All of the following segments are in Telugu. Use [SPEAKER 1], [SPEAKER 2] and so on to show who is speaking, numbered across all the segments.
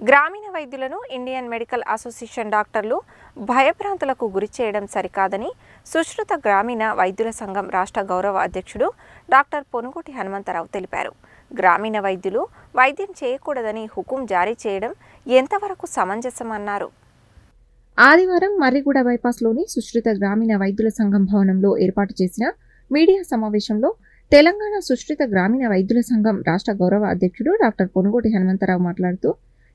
[SPEAKER 1] గ్రామీణ వైద్యులను ఇండియన్ మెడికల్ అసోసియేషన్ డాక్టర్లు భయభ్రాంతులకు గురి చేయడం సరికాదని సుశ్రుత గ్రామీణ వైద్యుల సంఘం రాష్ట్ర గౌరవ అధ్యక్షుడు డాక్టర్ పొనుగుటి హనుమంతరావు తెలిపారు. గ్రామీణ వైద్యులు వైద్యం చేయకూడదని హుకుం జారీ చేయడం ఎంతవరకు సమంజసమన్నారు?
[SPEAKER 2] ఆదివారం మర్రిగూడ బైపాస్లోని సుశ్రుత గ్రామీణ వైద్యుల సంఘం భవనంలో ఏర్పాటు చేసిన మీడియా సమావేశంలో తెలంగాణ సుశ్రుత గ్రామీణ వైద్యుల సంఘం రాష్ట్ర గౌరవ అధ్యక్షుడు డాక్టర్ పొనుగోటి హనుమంతరావు మాట్లాడుతూ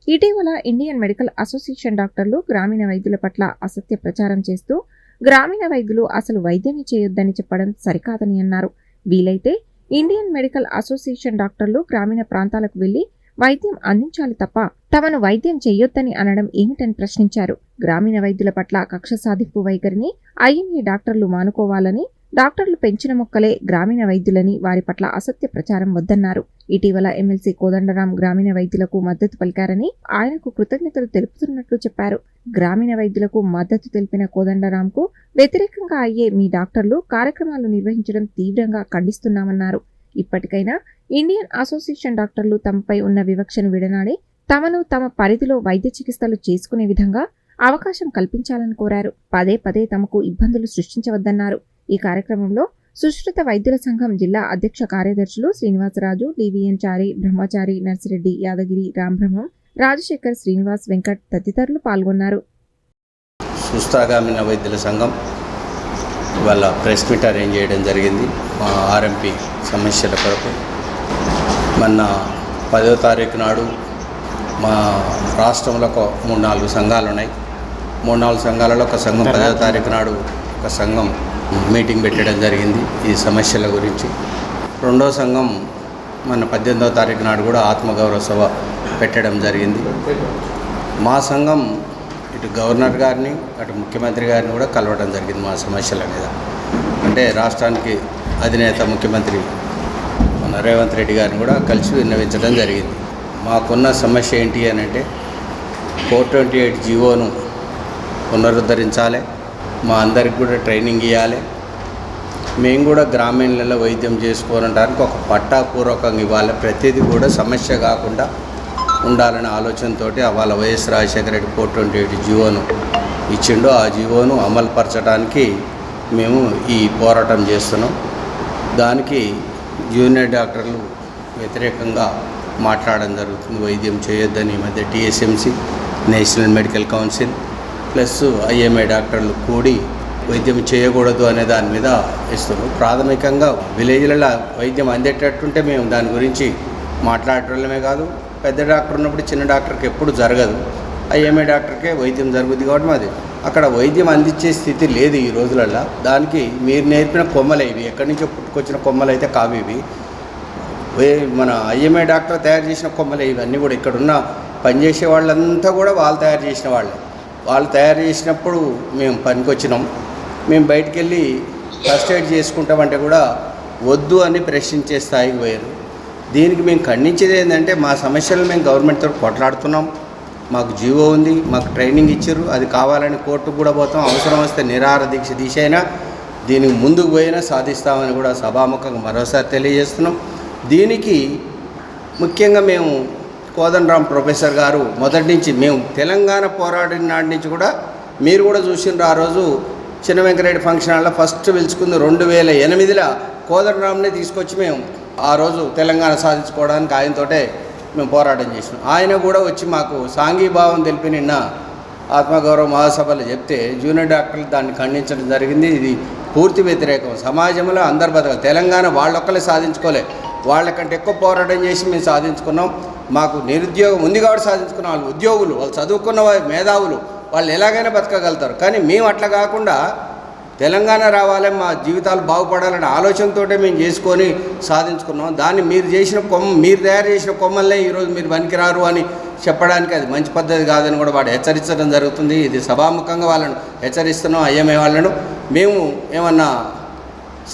[SPEAKER 2] ఇటీవల ఇండియన్ మెడికల్ అసోసియేషన్ డాక్టర్లు గ్రామీణ వైద్యుల పట్ల అసత్య ప్రచారం చేస్తూ గ్రామీణ వైద్యులు అసలు వైద్యమే చేయొద్దని చెప్పడం సరికాదని అన్నారు. వీలైతే ఇండియన్ మెడికల్ అసోసియేషన్ డాక్టర్లు గ్రామీణ ప్రాంతాలకు వెళ్ళి వైద్యం అందించాలి తప్ప తమను వైద్యం చేయొద్దని అనడం ఏమిటని ప్రశ్నించారు. గ్రామీణ వైద్యుల పట్ల కక్ష సాధింపు వైఖరిని ఐఎంఏ డాక్టర్లు మానుకోవాలని డాక్టర్లు పెంచిన మొక్కలే గ్రామీణ వైద్యులని వారి పట్ల అసత్య ప్రచారం వద్దన్నారు. ఇటీవల ఎమ్మెల్సీ కోదండరాం గ్రామీణ వైద్యులకు మద్దతు పలికారని ఆయనకు కృతజ్ఞతలు తెలుపుతున్నట్లు చెప్పారు. గ్రామీణ వైద్యులకు మద్దతు తెలిపిన కోదండరాంకు వ్యతిరేకంగా అయ్యే మీ డాక్టర్లు కార్యక్రమాలు నిర్వహించడం తీవ్రంగా ఖండిస్తున్నామన్నారు. ఇప్పటికైనా ఇండియన్ అసోసియేషన్ డాక్టర్లు తమపై ఉన్న వివక్షను విడనాడి తమను తమ పరిధిలో వైద్య చికిత్సలు చేసుకునే విధంగా అవకాశం కల్పించాలని కోరారు. పదే పదే తమకు ఇబ్బందులు సృష్టించవద్దన్నారు. ఈ కార్యక్రమంలో సుశ్రుత వైద్యుల సంఘం జిల్లా అధ్యక్ష కార్యదర్శులు శ్రీనివాసరాజు డివిఎన్ చారి బ్రహ్మచారి నర్సిరెడ్డి యాదగిరి రాంబ్రహ్మం రాజశేఖర్ శ్రీనివాస్ వెంకట్ తదితరులు పాల్గొన్నారు.
[SPEAKER 3] సుస్థాగామిన వైద్యుల సంఘం ఇవాళ ప్రెస్ మీట్ అరేంజ్ చేయడం జరిగింది. మా ఆర్ఎంపీ సమస్యల కొరకు. మొన్న పదో తారీఖు నాడు మా రాష్ట్రంలో ఒక మూడు నాలుగు సంఘాలు ఉన్నాయి మూడు నాలుగు సంఘాలలో ఒక సంఘం పదో తారీఖు నాడు ఒక సంఘం మీటింగ్ పెట్టడం జరిగింది. ఈ సమస్యల గురించి రెండో సంఘం మన పద్దెనిమిదవ తారీఖు నాడు కూడా ఆత్మగౌరవ సభ పెట్టడం జరిగింది. మా సంఘం ఇటు గవర్నర్ గారిని అటు ముఖ్యమంత్రి గారిని కూడా కలవడం జరిగింది మా సమస్యల మీద. అంటే రాష్ట్రానికి అధినేత ముఖ్యమంత్రి మన రేవంత్ రెడ్డి గారిని కూడా కలిసి విన్నవించడం జరిగింది. మాకున్న సమస్య ఏంటి అని అంటే ఫోర్ ట్వంటీ ఎయిట్ జీవోను పునరుద్ధరించాలి. మా అందరికి కూడా ట్రైనింగ్ ఇవ్వాలి మేము కూడా గ్రామీణలలో వైద్యం చేసుకోవడానికి ఒక పట్టాపూర్వకంగా ఇవ్వాలి. ప్రతిదీ కూడా సమస్య కాకుండా ఉండాలనే ఆలోచనతో వాళ్ళ YS Rajasekhara Reddy four twenty eight జీవోను ఇచ్చిండు ఆ జీవోను అమలుపరచడానికి మేము ఈ పోరాటం చేస్తున్నాం. దానికి జూనియర్ డాక్టర్లు వ్యతిరేకంగా మాట్లాడడం జరుగుతుంది. వైద్యం చేయొద్దని ఈ మధ్య TSMC national medical council plus IMA డాక్టర్లు కూడి వైద్యం చేయకూడదు అనే దాని మీద ఇస్తున్నాం ప్రాథమికంగా విలేజ్లలో వైద్యం అందేటట్టుంటే మేము దాని గురించి మాట్లాడటమే కాదు పెద్ద డాక్టర్ ఉన్నప్పుడు చిన్న డాక్టర్కి ఎప్పుడు జరగదు. ఐఎంఏ డాక్టర్కే వైద్యం జరుగుతుంది కాబట్టి మాది. అక్కడ వైద్యం అందించే స్థితి లేదు ఈ రోజులలో దానికి మీరు నేర్పిన కొమ్మలే ఇవి. ఎక్కడి నుంచో పుట్టుకొచ్చిన కొమ్మలు అయితే కావు ఇవి. మన ఐఎంఏ డాక్టర్ తయారు చేసిన కొమ్మలే ఇవన్నీ కూడా. ఇక్కడ ఉన్న పనిచేసే వాళ్ళంతా కూడా వాళ్ళు తయారు చేసిన వాళ్ళే. వాళ్ళు తయారు చేసినప్పుడు మేము పనికొచ్చినాం. మేము బయటికి వెళ్ళి ఫస్ట్ ఎయిడ్ చేసుకుంటామంటే కూడా వద్దు అని ప్రశ్నించే స్థాయికి పోయారు. దీనికి మేము ఖండించేది ఏంటంటే మా సమస్యలు మేము గవర్నమెంట్తో కొట్లాడుతున్నాం. మాకు జీవో ఉంది మాకు ట్రైనింగ్ ఇచ్చారు అది కావాలని కోర్టుకు కూడా పోతాం. అవసరం వస్తే నిరార దీక్ష తీసైనా దీనికి ముందుకు పోయినా సాధిస్తామని కూడా సభాముఖంగా మరోసారి తెలియజేస్తున్నాం. దీనికి ముఖ్యంగా మేము కోదండరామ్ ప్రొఫెసర్ గారు మొదటి నుంచి మేము తెలంగాణ పోరాడిన నాటి నుంచి కూడా మీరు కూడా చూసిండ్రు ఆ రోజు చిన్న వెంకరెడ్డి ఫంక్షన్ హాల్లో ఫస్ట్ పిలుచుకుంది రెండు వేల ఎనిమిదిలో కోదండరామ్ని తీసుకొచ్చి మేము ఆ రోజు తెలంగాణ సాధించుకోవడానికి ఆయనతోటే మేము పోరాటం చేసినాం. ఆయన కూడా వచ్చి మాకు సాంఘీభావం తెలిపి నిన్న ఆత్మగౌరవ మహాసభలో చెప్తే జూనియర్ డాక్టర్లు దాన్ని ఖండించడం జరిగింది. ఇది పూర్తి వ్యతిరేకం. సమాజంలో అందరు బతకాలి. తెలంగాణ వాళ్ళొక్కలే సాధించుకోలే. వాళ్ళకంటే ఎక్కువ పోరాటం చేసి మేము సాధించుకున్నాం. మాకు నిరుద్యోగం ఉంది కాబట్టి సాధించుకున్న వాళ్ళు ఉద్యోగులు వాళ్ళు చదువుకున్న మేధావులు వాళ్ళు ఎలాగైనా బతకగలుగుతారు. కానీ మేము అట్లా కాకుండా తెలంగాణ రావాలి మా జీవితాలు బాగుపడాలనే ఆలోచనతోటే మేము చేసుకొని సాధించుకున్నాం. దాన్ని మీరు చేసిన కొమ్మ మీరు తయారు చేసిన కొమ్మల్నే ఈరోజు మీరు పనికిరారు అని చెప్పడానికి అది మంచి పద్ధతి కాదని కూడా వాడు హెచ్చరించడం జరుగుతుంది. ఇది సభాముఖంగా వాళ్ళను హెచ్చరిస్తున్నాం ఐఎంఏ వాళ్ళను. మేము ఏమన్నా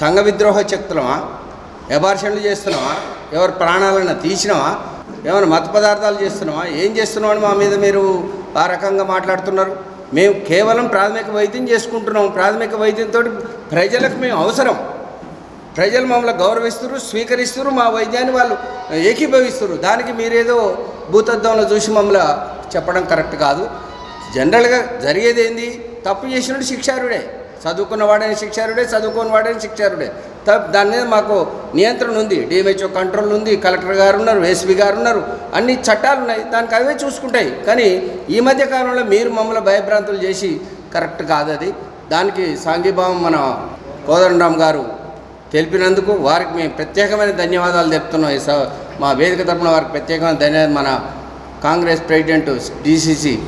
[SPEAKER 3] సంఘ విద్రోహ శక్తులమా ఎబార్షన్లు చేస్తున్నావా ఎవరు ప్రాణాలను తీసినావా ఏమైనా మత పదార్థాలు చేస్తున్నామా ఏం చేస్తున్నావు అని మా మీద మీరు ఆ రకంగా మాట్లాడుతున్నారు? మేము కేవలం ప్రాథమిక వైద్యం చేసుకుంటున్నాం. ప్రాథమిక వైద్యంతో ప్రజలకు మేము అవసరం. ప్రజలు మమ్మల్ని గౌరవిస్తారు స్వీకరిస్తారు మా వైద్యాన్ని వాళ్ళు ఏకీభవిస్తారు దానికి మీరేదో భూతద్దంలో చూసి మమ్మల్ని చెప్పడం కరెక్ట్ కాదు. జనరల్గా జరిగేది ఏంది? తప్పు చేసినట్టు శిక్షారుడే చదువుకున్న వాడని శిక్షారుడే చదువుకున్న వాడని శిక్షారుడే దాని మీద మాకు నియంత్రణ ఉంది. డిఎంహెచ్ఓ కంట్రోల్ ఉంది. కలెక్టర్ గారు ఉన్నారు ఎస్పీ గారు ఉన్నారు. అన్ని చట్టాలు ఉన్నాయి. దానికి అవే చూసుకుంటాయి. కానీ ఈ మధ్య కాలంలో మీరు మమ్మల్ని భయభ్రాంతులు చేసి కరెక్ట్ కాదు అది. దానికి సాంఘీభావం మన కోదండరామ్ గారు తెలిపినందుకు వారికి మేము ప్రత్యేకమైన ధన్యవాదాలు చెప్తున్నాం ఈ మా వేదిక తరపున వారికి ప్రత్యేకమైన ధన్యవాదాలు. మన Congress president DCC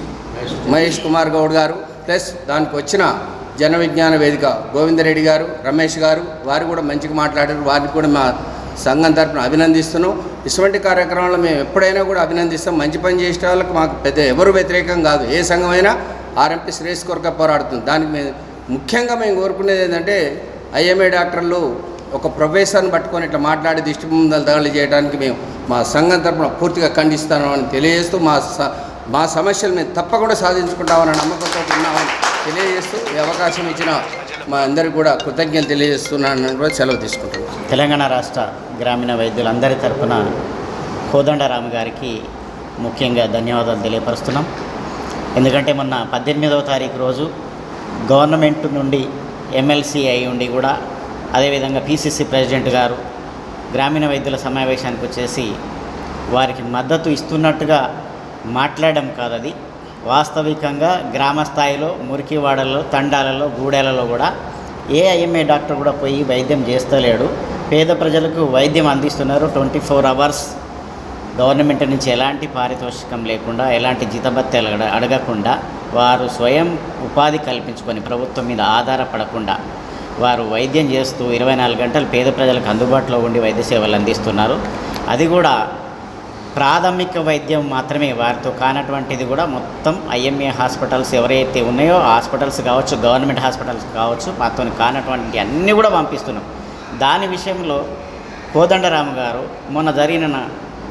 [SPEAKER 3] Mahesh Kumar Goud garu. Plus దానికి వచ్చిన జన విజ్ఞాన వేదిక. గోవిందరెడ్డి గారు రమేష్ గారు వారు కూడా మంచిగా మాట్లాడారు. వారిని కూడా మా సంఘం తరపున అభినందిస్తున్నాం. ఇటువంటి కార్యక్రమాలు మేము ఎప్పుడైనా కూడా అభినందిస్తాం. మంచి పని చేసే వాళ్ళకి మాకు పెద్ద ఎవరు వ్యతిరేకం కాదు. ఏ సంఘమైనా ఆర్ఎంపీ శ్రేయస్ కొరక పోరాడుతుంది. దానికి మేము ముఖ్యంగా మేము కోరుకునేది ఏంటంటే ఐఎంఏ డాక్టర్లు ఒక ప్రొఫెసర్ని పట్టుకొని ఇట్లా మాట్లాడి దిష్టి ముందలు తగలి చేయడానికి మేము మా సంఘం తరఫున పూర్తిగా ఖండిస్తామని తెలియజేస్తూ మా స మా సమస్యలు మేము తప్పకుండా సాధించుకుంటామని నమ్మకంతో ఉన్నామని తెలియజేస్తూ ఈ అవకాశం ఇచ్చిన మా అందరికీ కూడా కృతజ్ఞతలు తెలియజేస్తున్నానని కూడా సెలవు తీసుకుంటున్నాను.
[SPEAKER 4] తెలంగాణ రాష్ట్ర గ్రామీణ వైద్యులందరి తరఫున కోదండరామ్ గారికి ముఖ్యంగా ధన్యవాదాలు తెలియపరుస్తున్నాం. ఎందుకంటే మొన్న పద్దెనిమిదవ తారీఖు రోజు గవర్నమెంట్ నుండి ఎమ్మెల్సీ అయి ఉండి కూడా అదేవిధంగా పిసిసి ప్రెసిడెంట్ గారు గ్రామీణ వైద్యుల సమావేశానికి వచ్చేసి వారికి మద్దతు ఇస్తున్నట్టుగా మాట్లాడడం కాదది. వాస్తవికంగా గ్రామ స్థాయిలో మురికివాడల్లో తండాలలో గూడెలలో కూడా ఏ ఐఎంఏ డాక్టర్ కూడా పోయి వైద్యం చేస్తలేడు. పేద ప్రజలకు వైద్యం అందిస్తున్నారు. ట్వంటీ ఫోర్ అవర్స్ గవర్నమెంట్ నుంచి ఎలాంటి పారితోషికం లేకుండా ఎలాంటి జీతభత్యాలు అడగకుండా వారు స్వయం ఉపాధి కల్పించుకొని ప్రభుత్వం మీద ఆధారపడకుండా వారు వైద్యం చేస్తూ ఇరవై నాలుగు గంటలు పేద ప్రజలకు అందుబాటులో ఉండి వైద్య సేవలు అందిస్తున్నారు. అది కూడా ప్రాథమిక వైద్యం మాత్రమే వారితో కానటువంటిది కూడా మొత్తం ఐఎంఏ హాస్పిటల్స్ ఎవరైతే ఉన్నాయో హాస్పిటల్స్ కావచ్చు గవర్నమెంట్ హాస్పిటల్స్ కావచ్చు మాతో కానటువంటి అన్నీ కూడా పంపిస్తున్నాం. దాని విషయంలో కోదండరామ గారు మొన్న జరిగిన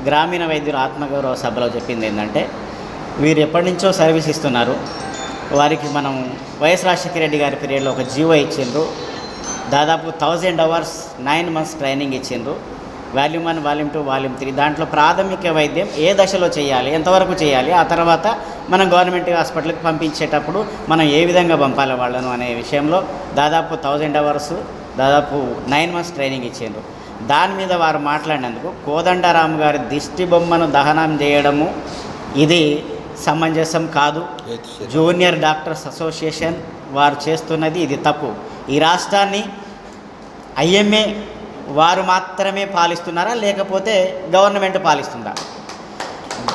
[SPEAKER 4] గ్రామీణ వైద్యుల ఆత్మగౌరవ సభలో చెప్పింది ఏంటంటే వీరు ఎప్పటి నుంచో సర్వీస్ ఇస్తున్నారు. వారికి మనం వైఎస్ రాజశేఖర రెడ్డి గారి పీరియడ్లో ఒక జీవో ఇచ్చిండ్రు. దాదాపు thousand hours nine months training ఇచ్చిండ్రు. Volume one volume two volume three. దాంట్లో ప్రాథమిక వైద్యం ఏ దశలో చేయాలి ఎంతవరకు చేయాలి ఆ తర్వాత మనం గవర్నమెంట్ హాస్పిటల్కి పంపించేటప్పుడు మనం ఏ విధంగా పంపాలి వాళ్ళను అనే విషయంలో దాదాపు థౌజండ్ అవర్స్ దాదాపు నైన్ మంత్స్ ట్రైనింగ్ ఇచ్చిండ్రు. దాని మీద వారు మాట్లాడినందుకు కోదండరామ్ గారి దిష్టి బొమ్మను దహనం చేయడము ఇది సమంజసం కాదు. జూనియర్ డాక్టర్స్ అసోసియేషన్ వారు చేస్తున్నది ఇది తప్పు. ఈ రాష్ట్రాన్ని ఐఎంఏ వారు మాత్రమే పాలిస్తున్నారా? లేకపోతే గవర్నమెంట్ పాలిస్తుందా?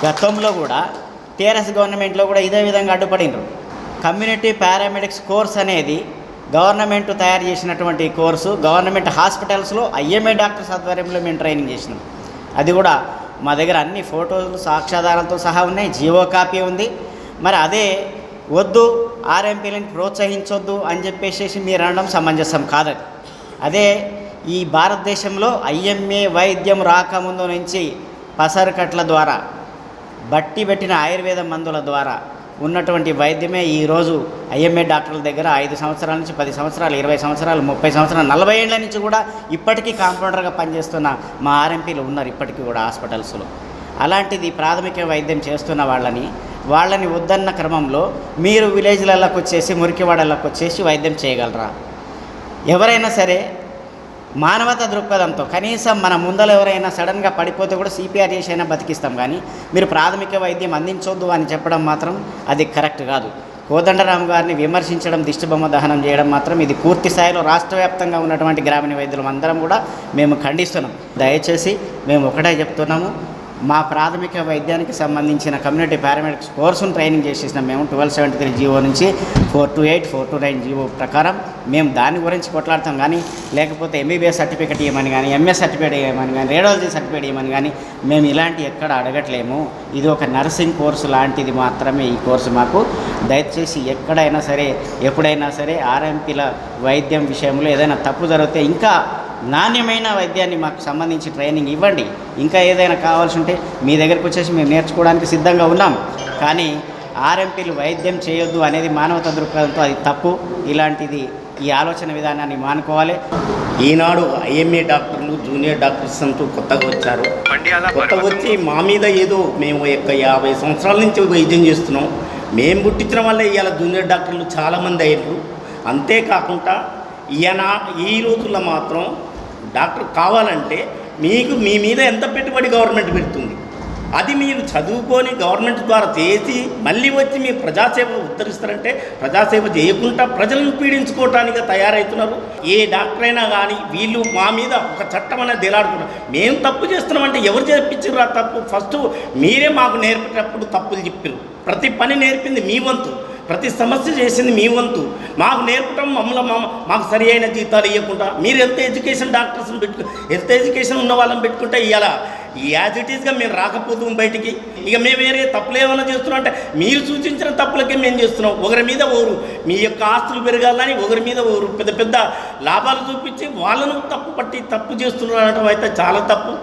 [SPEAKER 4] గతంలో కూడా టీఆర్ఎస్ గవర్నమెంట్లో కూడా ఇదే విధంగా అడ్డుపడినరు కమ్యూనిటీ పారామెడిక్స్ కోర్స్ అనేది గవర్నమెంట్ తయారు చేసినటువంటి కోర్సు గవర్నమెంట్ హాస్పిటల్స్లో ఐఎంఏ డాక్టర్స్ ఆధ్వర్యంలో మేము ట్రైనింగ్ చేసినాం. అది కూడా మా దగ్గర అన్ని ఫోటోలు సాక్ష్యాధారాలతో సహా ఉన్నాయి జీవో కాపీ ఉంది. మరి అదే వద్దు ఆర్ఎంపీలను ప్రోత్సహించొద్దు అని చెప్పేసి మీరు అనడం సమంజసం కాదది. అదే ఈ భారతదేశంలో ఐఎంఏ వైద్యం రాకముందు నుంచి పసరకట్ల ద్వారా బట్టి పెట్టిన ఆయుర్వేద మందుల ద్వారా ఉన్నటువంటి వైద్యమే ఈరోజు ఐఎంఏ డాక్టర్ల దగ్గర ఐదు సంవత్సరాల నుంచి పది సంవత్సరాలు ఇరవై సంవత్సరాలు ముప్పై సంవత్సరాలు నలభై ఏళ్ళ నుంచి కూడా ఇప్పటికీ కాంపౌండర్గా పనిచేస్తున్న మా ఆర్ఎంపీలు ఉన్నారు ఇప్పటికీ కూడా హాస్పిటల్స్లో. అలాంటిది ప్రాథమిక వైద్యం చేస్తున్న వాళ్ళని వాళ్ళని వద్దన్న క్రమంలో మీరు విలేజ్లలోకి వచ్చేసి మురికివాడలకు వచ్చేసి వైద్యం చేయగలరా? ఎవరైనా సరే మానవత దృక్పథంతో కనీసం మన ముందర ఎవరైనా సడన్గా పడిపోతే కూడా సిపిఆర్ చేసి అయినా బతికిస్తాం కానీ మీరు ప్రాథమిక వైద్యం అందించొద్దు అని చెప్పడం మాత్రం అది కరెక్ట్ కాదు. కోదండరామ్ గారిని విమర్శించడం దిష్టిబొమ్మ దహనం చేయడం మాత్రం ఇది పూర్తి స్థాయిలో రాష్ట్ర వ్యాప్తంగా ఉన్నటువంటి గ్రామీణ వైద్యులం అందరం కూడా మేము ఖండిస్తున్నాం. దయచేసి మేము ఒకటే చెప్తున్నాము మా ప్రాథమిక వైద్యానికి సంబంధించిన కమ్యూనిటీ పారామెడిక్స్ కోర్సును ట్రైనింగ్ చేసేసిన మేము ట్వెల్వ్ సెవెంటీ త్రీ జీవో నుంచి four two eight four two nine GO ప్రకారం మేము దాని గురించి కొట్లాడతాం కానీ లేకపోతే ఎంబీబీఎస్ సర్టిఫికేట్ ఇవ్వమని కానీ ఎంఎస్ సర్టిఫికేట్ ఇవ్వమని కానీ రేడియాలజీ సర్టిఫికేట్ ఇవ్వమని కానీ మేము ఇలాంటి ఎక్కడ అడగట్లేము. ఇది ఒక నర్సింగ్ కోర్సు లాంటిది మాత్రమే ఈ కోర్సు మాకు. దయచేసి ఎక్కడైనా సరే ఎప్పుడైనా సరే ఆర్ఎంపీల వైద్యం విషయంలో ఏదైనా తప్పు జరిగితే ఇంకా నాణ్యమైన వైద్యాన్ని మాకు సంబంధించి ట్రైనింగ్ ఇవ్వండి. ఇంకా ఏదైనా కావాల్సి ఉంటే మీ దగ్గరకు వచ్చేసి మేము నేర్చుకోవడానికి సిద్ధంగా ఉన్నాం. కానీ ఆర్ఎంపీలు వైద్యం చేయొద్దు అనేది మానవత దృక్పథంతో అది తప్పు. ఇలాంటిది ఈ ఆలోచన విధానాన్ని మానుకోవాలి.
[SPEAKER 5] ఈనాడు ఐఎంఏ డాక్టర్లు జూనియర్ డాక్టర్స్ అంటూ కొత్తగా వచ్చారు. కొత్తగా వచ్చి మా మీద ఏదో మేము యొక్క యాభై సంవత్సరాల నుంచి వైద్యం చేస్తున్నాం. మేము పుట్టించడం వల్ల ఇవాళ జూనియర్ డాక్టర్లు చాలామంది అయ్యారు. అంతేకాకుండా ఈయన ఈ రోజుల్లో మాత్రం డాక్టర్ కావాలంటే మీకు మీ మీద ఎంత పెట్టుబడి గవర్నమెంట్ పెడుతుంది? అది మీరు చదువుకొని గవర్నమెంట్ ద్వారా చేసి మళ్ళీ వచ్చి మీ ప్రజాసేవ ఉద్ధరిస్తారంటే ప్రజాసేవ చేయకుండా ప్రజలను పీడించుకోవటానికి తయారవుతున్నారు ఏ డాక్టర్ అయినా కానీ వీళ్ళు మా మీద ఒక చట్టం అనేది దేలాడుతున్నారు మేము తప్పు చేస్తున్నామంటే ఎవరు చెప్పించారు ఆ తప్పు? ఫస్ట్ మీరే మాకు నేర్పేటప్పుడు తప్పులు చెప్పారు ప్రతి పని నేర్పింది మీ వంతు. ప్రతి సమస్య చేసింది మీ వంతు. మాకు నేర్పటం మమ్మల్ని మా- మాకు సరి అయిన జీతాలు ఇవ్వకుండా మీరు హెల్త్ ఎడ్యుకేషన్ డాక్టర్స్ని పెట్టు హెల్త్ ఎడ్యుకేషన్ ఉన్న వాళ్ళని పెట్టుకుంటే ఇవాళ యాజ్ ఇట్ ఈస్గా మేము రాకపోతాం బయటికి. ఇక మేము వేరే తప్పులు ఏమైనా చేస్తున్నాం అంటే మీరు సూచించిన తప్పులకే మేము చేస్తున్నాం. ఒకరి మీద ఒకరు మీ యొక్క ఆస్తులు పెరగాలని ఒకరి మీద ఒకరు పెద్ద పెద్ద లాభాలు చూపించి వాళ్ళను తప్పు పట్టి తప్పు చేస్తున్నారు అయితే చాలా తప్పు.